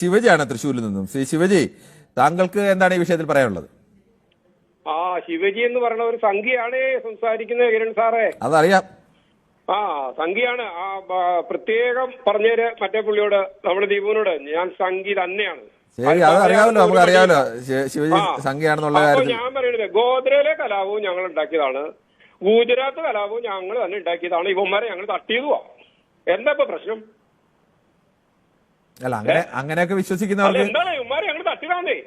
ശിവജിയാണ് തൃശ്ശൂരിൽ നിന്നും. ശ്രീ ശിവജി താങ്കൾക്ക് എന്താണ് ഈ വിഷയത്തിൽ പറയാനുള്ളത്? ആ ശിവജി എന്ന് പറയുന്ന ഒരു സംഖ്യയാണ് സംസാരിക്കുന്നത് കിരൺ സാറേ. അതറിയാം. ആ സംഖ്യയാണ് ആ പ്രത്യേകം പറഞ്ഞേര് മറ്റേ പുള്ളിയോട് നമ്മുടെ ദീപുവിനോട് ഞാൻ സംഖ്യ തന്നെയാണ്. ശരി അത് അറിയാമല്ലോ നമുക്ക് അറിയാമല്ലോ ശി- ശിവജി ആ. സംഖ്യയാണെന്നുള്ള അപ്പൊ കാര്യത്തിൽ ഞാൻ പറയണത് ഗോദ്രയിലെ കലാപവും ഞങ്ങൾ ഉണ്ടാക്കിയതാണ്. ഗുജറാത്ത് കലാപവും ഞങ്ങൾ തന്നെ ഉണ്ടാക്കിയതാണ്. ഇവന്മാരെ ഞങ്ങൾ തട്ടിയതുവാ. എന്താ ഇപ്പൊ പ്രശ്നം? അല്ല അങ്ങനെ അങ്ങനെയൊക്കെ വിശ്വസിക്കുന്നവർക്ക്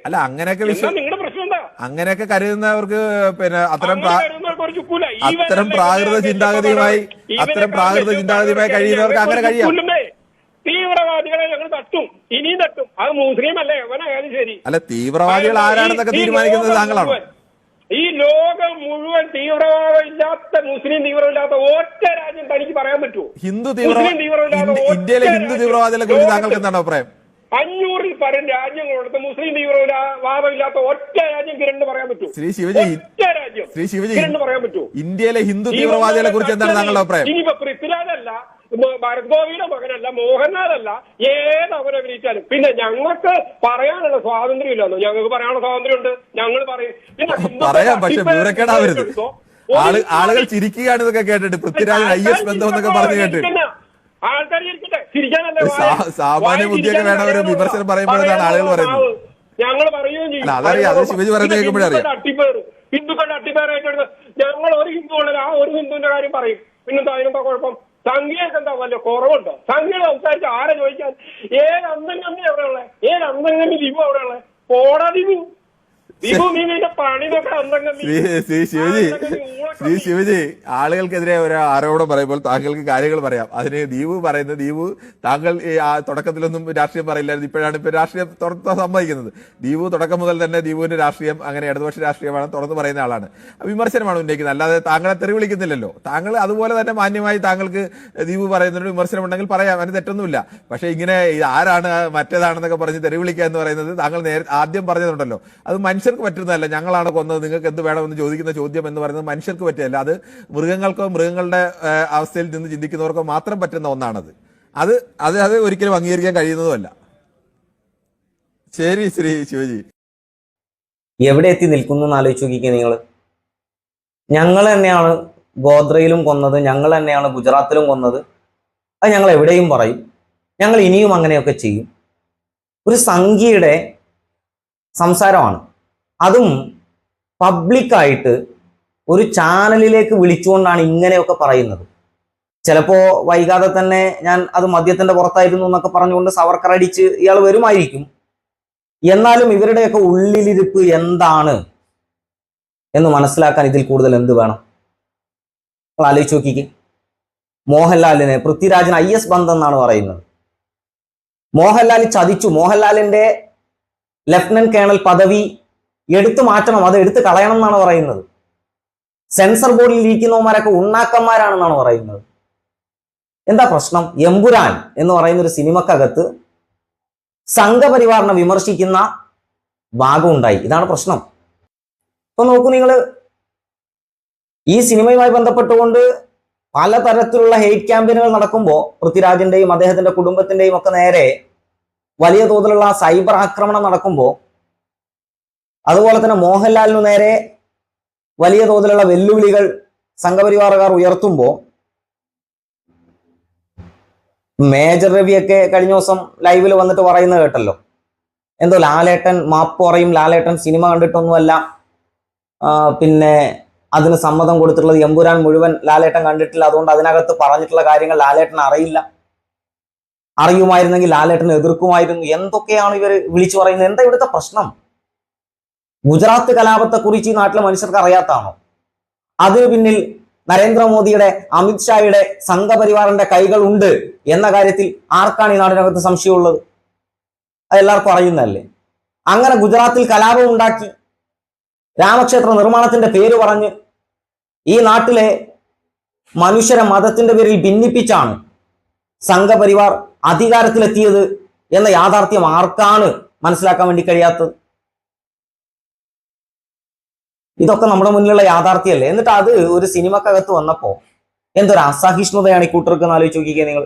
അല്ല അങ്ങനെയൊക്കെ അങ്ങനെയൊക്കെ കരുതുന്നവർക്ക് പിന്നെ അത്തരം അത്തരം പ്രാകൃത ചിന്താഗതിയുമായി അത്തരം പ്രാകൃത ചിന്താഗതിയുമായി കഴിയുന്നവർക്ക് അങ്ങനെ കഴിയാം. തീവ്രവാദികളെ ഞങ്ങൾ തട്ടും. ഇനിയും തട്ടും. അത് മുസ്ലിം അല്ലേ? എവനായാലും ശരി. അല്ല തീവ്രവാദികൾ ആരാണെന്നൊക്കെ തീരുമാനിക്കുന്നത് താങ്കളാണോ? ഈ ലോകം മുഴുവൻ തീവ്രവാദമില്ലാത്ത മുസ്ലിം തീവ്രമില്ലാത്ത ഒറ്റ രാജ്യം തനിക്ക് പറയാൻ പറ്റുമോ? ഹിന്ദു ഇന്ത്യയിലെ ഹിന്ദു തീവ്രവാദികളെ കുറിച്ച് താങ്കൾക്ക് എന്താണ് അഭിപ്രായം? അഞ്ഞൂറിൽ പരം രാജ്യങ്ങളോടത്ത് മുസ്ലിം തീവ്രവാദമില്ലാത്ത ഒറ്റ രാജ്യം കിരണ്ട് പറയാൻ പറ്റുമോ? ശ്രീ ശിവജി ഒറ്റ രാജ്യം ശ്രീ ശിവജി പറയാൻ പറ്റുമോ? ഇന്ത്യയിലെ ഹിന്ദു തീവ്രവാദികളെ കുറിച്ച് എന്താണ് താങ്കളുടെ അഭിപ്രായം? ഇനിയിപ്പോ പൃഥ്വിരാജല്ല ഭരത് ഗോപിയുടെ മകനല്ല മോഹൻലാലല്ല ഏത് വിളിച്ചാലും പിന്നെ ഞങ്ങൾക്ക് പറയാനുള്ള സ്വാതന്ത്ര്യം ഇല്ലെന്നോ ഞങ്ങൾക്ക് പറയാനുള്ള സ്വാതന്ത്ര്യം ഉണ്ട് ഞങ്ങൾ പറയും. പിന്നെ പറയാം പക്ഷെ വിവരക്കേടാവരുത്. ആളുകൾ ചിരിക്കുകയാണ് ഇതൊക്കെ കേട്ടിട്ട് പൃഥ്വിരാജ് ഐ എസ് ബന്ധം എന്നൊക്കെ പറഞ്ഞു കേട്ട്. ആൾക്കാർ ഇരിക്കട്ടെ ചിരിക്കാനല്ലേ ഒരു സാ- വായ- സാമാന്യ ബുദ്ധിയൊക്കെ വേണം ഒരു വിമർശനം പറയുമ്പോഴാണ് ആളുകൾ പറയുന്നത്. ഞങ്ങൾ പറയുകയും ചെയ്യും. അതറിയാം. അത് ശിവജി പറയുന്നത് കേൾക്കുമ്പോഴേ അറിയാം. ഹിന്ദുക്കളുടെ അട്ടിപ്പേറായിട്ട് ഹിന്ദുക്കളുടെ അട്ടിപ്പേരായിട്ട് ഞങ്ങൾ ഒരു ഹിന്ദു ഉള്ളത് ആ ഒരു ഹിന്ദുവിന്റെ കാര്യം പറയും. പിന്നെന്താ അതിനെന്താ കുഴപ്പം? സംഖ്യക്ക് എന്താ വല്ല കുറവുണ്ടോ? സംഖ്യ സംസാരിച്ച ആരെ ചോദിക്കാൻ? ഏത് അന്തംഗമ്മി എവിടെയുള്ള ഏത് അന്തംഗമ്മി ലിബു എവിടെയുള്ള ഉള്ളത്? ശ്രീ ശിവജി ശ്രീ ശിവജി ആളുകൾക്കെതിരെ ഒരു ആരോപണം പറയുമ്പോൾ താങ്കൾക്ക് കാര്യങ്ങൾ പറയാം. അതിന് ദീപു പറയുന്നത് ദീപു താങ്കൾ ഈ ആ തുടക്കത്തിലൊന്നും രാഷ്ട്രീയം പറയില്ലായിരുന്നു ഇപ്പോഴാണ് ഇപ്പൊ രാഷ്ട്രീയം തുറന്ന് സമ്മതിക്കുന്നത്. ദീപു തുടക്കം മുതൽ തന്നെ ദീപുവിന്റെ രാഷ്ട്രീയം അങ്ങനെ ഇടതുപക്ഷ രാഷ്ട്രീയമാണ് തുറന്നു പറയുന്ന ആളാണ്. വിമർശനമാണ് ഉന്നയിക്കുന്നത്. അല്ലാതെ താങ്കളെ തെറി വിളിക്കുന്നില്ലല്ലോ താങ്കൾ അതുപോലെ തന്നെ മാന്യമായി താങ്കൾക്ക് ദീപു പറയുന്നതിന് വിമർശനം ഉണ്ടെങ്കിൽ പറയാം അതിന് തെറ്റൊന്നുമില്ല. പക്ഷേ ഇങ്ങനെ ഇത് ആരാണ് മറ്റേതാണെന്നൊക്കെ പറഞ്ഞ് തെറി വിളിക്കുക എന്ന് പറയുന്നത് താങ്കൾ നേരെ ആദ്യം പറഞ്ഞതുണ്ടല്ലോ. അത് മനുഷ്യർക്ക് പറ്റുന്നതല്ല. ഞങ്ങളാണ് കൊന്നത്. നിങ്ങൾക്ക് എന്ത് വേണമെന്ന് ചോദിക്കുന്ന ചോദ്യം എന്ന് പറയുന്നത് മനുഷ്യർക്ക് പറ്റിയല്ല അത് മൃഗങ്ങൾക്കോ മൃഗങ്ങളുടെ അവസ്ഥയിൽ നിന്ന് ചിന്തിക്കുന്നവർക്കോ മാത്രം പറ്റുന്ന ഒന്നാണത്. അത് അത് അത് ഒരിക്കലും അംഗീകരിക്കാൻ കഴിയുന്നതുമല്ല. ശരി ശ്രീ ശിവജി. എവിടെ എത്തി നിൽക്കുന്നു എന്ന് ആലോചിച്ച് നോക്കിക്കുക നിങ്ങൾ ഞങ്ങൾ തന്നെയാണ് ഗോദ്രയിലും കൊന്നത്. ഞങ്ങൾ തന്നെയാണ് ഗുജറാത്തിലും കൊന്നത്. അത് ഞങ്ങൾ എവിടെയും പറയും. ഞങ്ങൾ ഇനിയും അങ്ങനെയൊക്കെ ചെയ്യും. ഒരു സംഖ്യയുടെ സംസാരമാണ്. അതും പബ്ലിക്കായിട്ട് ഒരു ചാനലിലേക്ക് വിളിച്ചുകൊണ്ടാണ് ഇങ്ങനെയൊക്കെ പറയുന്നത്. ചിലപ്പോ വൈകാതെ തന്നെ ഞാൻ അത് മദ്യത്തിന്റെ പുറത്തായിരുന്നു എന്നൊക്കെ പറഞ്ഞുകൊണ്ട് സവർക്കർ അടിച്ച് ഇയാൾ വരുമായിരിക്കും. എന്നാലും ഇവരുടെയൊക്കെ ഉള്ളിലിരിപ്പ് എന്താണ് എന്ന് മനസ്സിലാക്കാൻ ഇതിൽ കൂടുതൽ എന്ത് വേണം? നിങ്ങൾ ആലോചിച്ച് നോക്കിക്ക്. മോഹൻലാലിന് പൃഥ്വിരാജിന് ഐ എസ് ബന്ധം എന്നാണ് പറയുന്നത്. മോഹൻലാൽ ചതിച്ചു. മോഹൻലാലിന്റെ ലഫ്റ്റനന്റ് കേണൽ പദവി എടുത്തു മാറ്റണം അത് എടുത്തു കളയണം എന്നാണ് പറയുന്നത്. സെൻസർ ബോർഡിൽ ഇരിക്കുന്നവന്മാരൊക്കെ ഉണ്ണാക്കന്മാരാണെന്നാണ് പറയുന്നത്. എന്താ പ്രശ്നം? എമ്പുരാൻ എന്ന് പറയുന്ന ഒരു സിനിമക്കകത്ത് സംഘപരിവാറിനെ വിമർശിക്കുന്ന ഭാഗം ഉണ്ടായി. ഇതാണ് പ്രശ്നം. ഇപ്പൊ നോക്കൂ നിങ്ങൾ ഈ സിനിമയുമായി ബന്ധപ്പെട്ടുകൊണ്ട് പലതരത്തിലുള്ള ഹെയ്റ്റ് ക്യാമ്പയിനുകൾ നടക്കുമ്പോൾ പൃഥ്വിരാജിന്റെയും അദ്ദേഹത്തിന്റെ കുടുംബത്തിന്റെയും ഒക്കെ നേരെ വലിയ തോതിലുള്ള സൈബർ ആക്രമണം നടക്കുമ്പോൾ അതുപോലെ തന്നെ മോഹൻലാലിനു നേരെ വലിയ തോതിലുള്ള വെല്ലുവിളികൾ സംഘപരിവാറുകാർ ഉയർത്തുമ്പോൾ മേജർ രവിയൊക്കെ കഴിഞ്ഞ ദിവസം ലൈവിൽ വന്നിട്ട് പറയുന്നത് കേട്ടല്ലോ. എന്തോ ലാലേട്ടൻ മാപ്പ് പറയും ലാലേട്ടൻ സിനിമ കണ്ടിട്ടൊന്നുമല്ല. പിന്നെ അതിന് സമ്മതം കൊടുത്തിട്ടുള്ളത് എമ്പുരാൻ മുഴുവൻ ലാലേട്ടൻ കണ്ടിട്ടില്ല. അതുകൊണ്ട് അതിനകത്ത് പറഞ്ഞിട്ടുള്ള കാര്യങ്ങൾ ലാലേട്ടൻ അറിയില്ല. അറിയുമായിരുന്നെങ്കിൽ ലാലേട്ടൻ എതിർക്കുമായിരുന്നു. എന്തൊക്കെയാണ് ഇവർ വിളിച്ചു പറയുന്നത്? എന്താ ഇവിടുത്തെ പ്രശ്നം? ഗുജറാത്ത് കലാപത്തെ കുറിച്ച് ഈ നാട്ടിലെ മനുഷ്യർക്ക് അറിയാത്താണോ? അതിനു പിന്നിൽ നരേന്ദ്രമോദിയുടെ അമിത്ഷായുടെ സംഘപരിവാറിന്റെ കൈകൾ ഉണ്ട് എന്ന കാര്യത്തിൽ ആർക്കാണ് ഈ നാടിനകത്ത് സംശയമുള്ളത്? അതെല്ലാവർക്കും അറിയുന്നതല്ലേ? അങ്ങനെ ഗുജറാത്തിൽ കലാപം ഉണ്ടാക്കി രാമക്ഷേത്ര നിർമ്മാണത്തിന്റെ പേര് പറഞ്ഞ് ഈ നാട്ടിലെ മനുഷ്യരെ മതത്തിന്റെ പേരിൽ ഭിന്നിപ്പിച്ചാണ് സംഘപരിവാർ അധികാരത്തിലെത്തിയത് എന്ന യാഥാർത്ഥ്യം ആർക്കാണ് മനസ്സിലാക്കാൻ വേണ്ടി കഴിയാത്തത്? ഇതൊക്കെ നമ്മുടെ മുന്നിലുള്ള യാഥാർത്ഥ്യല്ലേ എന്നിട്ട് അത് ഒരു സിനിമക്കകത്ത് വന്നപ്പോ എന്തൊരു അസഹിഷ്ണുതയാണ് ഈ കൂട്ടർക്ക് ആലോചിച്ച് നോക്കിക്കുക നിങ്ങൾ.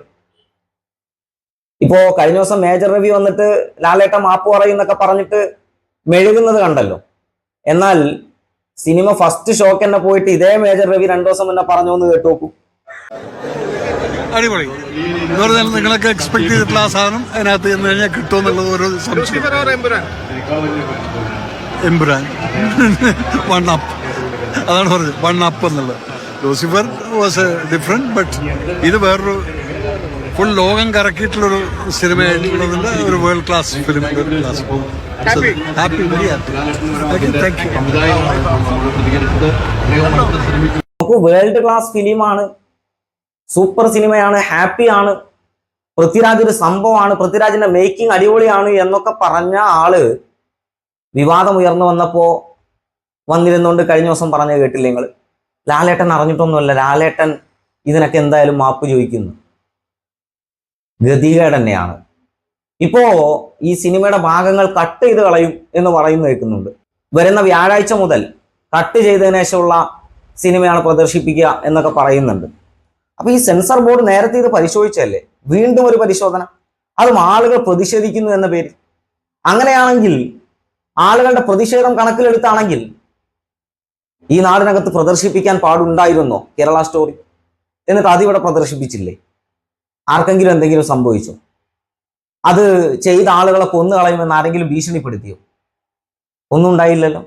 ഇപ്പോ കഴിഞ്ഞ ദിവസം മേജർ രവി വന്നിട്ട് ലാലേട്ട മാപ്പ് പറയുന്നൊക്കെ പറഞ്ഞിട്ട് മെഴുകുന്നത് കണ്ടല്ലോ. എന്നാൽ സിനിമ ഫസ്റ്റ് ഷോക്ക് തന്നെ പോയിട്ട് ഇതേ മേജർ രവി രണ്ടു ദിവസം മുന്നേ പറഞ്ഞു എന്ന് കേട്ടു നോക്കൂ. അടിപൊളി. എന്ന് പറഞ്ഞാൽ നിങ്ങളൊക്കെ എക്സ്പെക്ട് ചെയ്തിട്ടുള്ള ആ സാധനം അതിനകത്ത് ചെന്ന് കഴിഞ്ഞാൽ കിട്ടുമെന്നുള്ളത് ഒരു സംശയം. എംബുരാൻ വൺ അപ്പ് അതാണ് പറഞ്ഞത്. വൺ അപ്പ് എന്നുള്ളത്. ലൂസിഫർ വാസ് ഡിഫറെന്റ് ബട്ട് ഇത് വേറൊരു ഫുൾ ലോകം കറക്കിയിട്ടുള്ളൊരു സിനിമയായിട്ടുള്ളതിന്റെ ഒരു world class film world class happy thank you world class ഫിലിമാണ് സൂപ്പർ സിനിമയാണ് ഹാപ്പിയാണ് പൃഥ്വിരാജ് ഒരു സംഭവമാണ്. പൃഥ്വിരാജിന്റെ മേക്കിംഗ് അടിപൊളിയാണ് എന്നൊക്കെ പറഞ്ഞ ആൾ വിവാദം ഉയർന്നു വന്നപ്പോ വന്നിരുന്നുകൊണ്ട് കഴിഞ്ഞ ദിവസം പറഞ്ഞ കേട്ടില്ല നിങ്ങൾ ലാലേട്ടൻ അറിഞ്ഞിട്ടൊന്നുമല്ല ലാലേട്ടൻ ഇതിനൊക്കെ എന്തായാലും മാപ്പ് ചോദിക്കുന്നു. ഗതികേട് തന്നെയാണ്. ഇപ്പോ ഈ സിനിമയുടെ ഭാഗങ്ങൾ കട്ട് ചെയ്ത് കളയും എന്ന് പറയുന്നു കേൾക്കുന്നുണ്ട്. വരുന്ന വ്യാഴാഴ്ച മുതൽ കട്ട് ചെയ്തതിനു ശേഷമുള്ള സിനിമയാണ് പ്രദർശിപ്പിക്കുക എന്നൊക്കെ പറയുന്നുണ്ട്. അപ്പൊ ഈ സെൻസർ ബോർഡ് നേരത്തെ ഇത് പരിശോധിച്ചല്ലേ വീണ്ടും ഒരു പരിശോധന. അതും ആളുകൾ പ്രതിഷേധിക്കുന്നു എന്ന പേരിൽ. അങ്ങനെയാണെങ്കിൽ ആളുകളുടെ പ്രതിഷേധം കണക്കിലെടുത്താണെങ്കിൽ ഈ നാടിനകത്ത് പ്രദർശിപ്പിക്കാൻ പാടുണ്ടായിരുന്നോ? കേരള സ്റ്റോറി എന്നിട്ട് അതിവിടെ പ്രദർശിപ്പിച്ചില്ലേ? ആർക്കെങ്കിലും എന്തെങ്കിലും സംഭവിച്ചോ? അത് ചെയ്ത ആളുകളെ കൊന്നു കളയുമെന്ന് ആരെങ്കിലും ഭീഷണിപ്പെടുത്തിയോ? ഒന്നും ഉണ്ടായില്ലല്ലോ.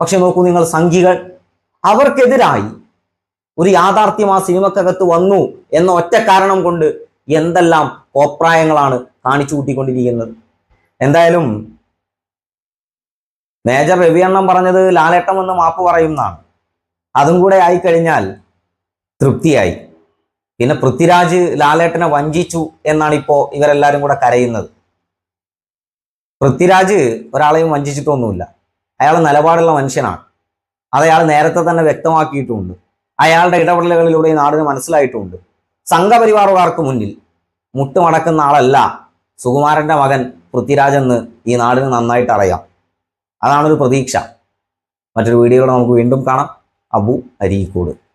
പക്ഷെ നോക്കൂ നിങ്ങൾ സംഘികൾ അവർക്കെതിരായി ഒരു യാഥാർത്ഥ്യം ആ സിനിമക്കകത്ത് വന്നു എന്ന ഒറ്റ കാരണം കൊണ്ട് എന്തെല്ലാം കോപ്രായങ്ങളാണ് കാണിച്ചു കൂട്ടിക്കൊണ്ടിരിക്കുന്നത് എന്തായാലും മേജർ രവിയണ്ണം പറഞ്ഞത് ലാലേട്ടം ഒന്ന് മാപ്പ് പറയുന്നതാണ് അതും കൂടെ ആയിക്കഴിഞ്ഞാൽ തൃപ്തിയായി. പിന്നെ പൃഥ്വിരാജ് ലാലേട്ടനെ വഞ്ചിച്ചു എന്നാണ് ഇപ്പോൾ ഇവരെല്ലാരും കൂടെ കരയുന്നത്. പൃഥ്വിരാജ് ഒരാളെയും വഞ്ചിച്ചിട്ടൊന്നുമില്ല. അയാൾ നിലപാടുള്ള മനുഷ്യനാണ്. അത് അയാൾ നേരത്തെ തന്നെ വ്യക്തമാക്കിയിട്ടുമുണ്ട് അയാളുടെ ഇടപെടലുകളിലൂടെ ഈ നാടിന് മനസ്സിലായിട്ടുമുണ്ട് സംഘപരിവാറുകാർക്ക് മുന്നിൽ മുട്ടുമടക്കുന്ന ആളല്ല സുകുമാരന്റെ മകൻ പൃഥ്വിരാജെന്ന് ഈ നാടിന് നന്നായിട്ട് അറിയാം. അതാണൊരു പ്രതീക്ഷ. മറ്റൊരു വീഡിയോയിലൂടെ നമുക്ക് വീണ്ടും കാണാം. അബു അരീക്കോട്.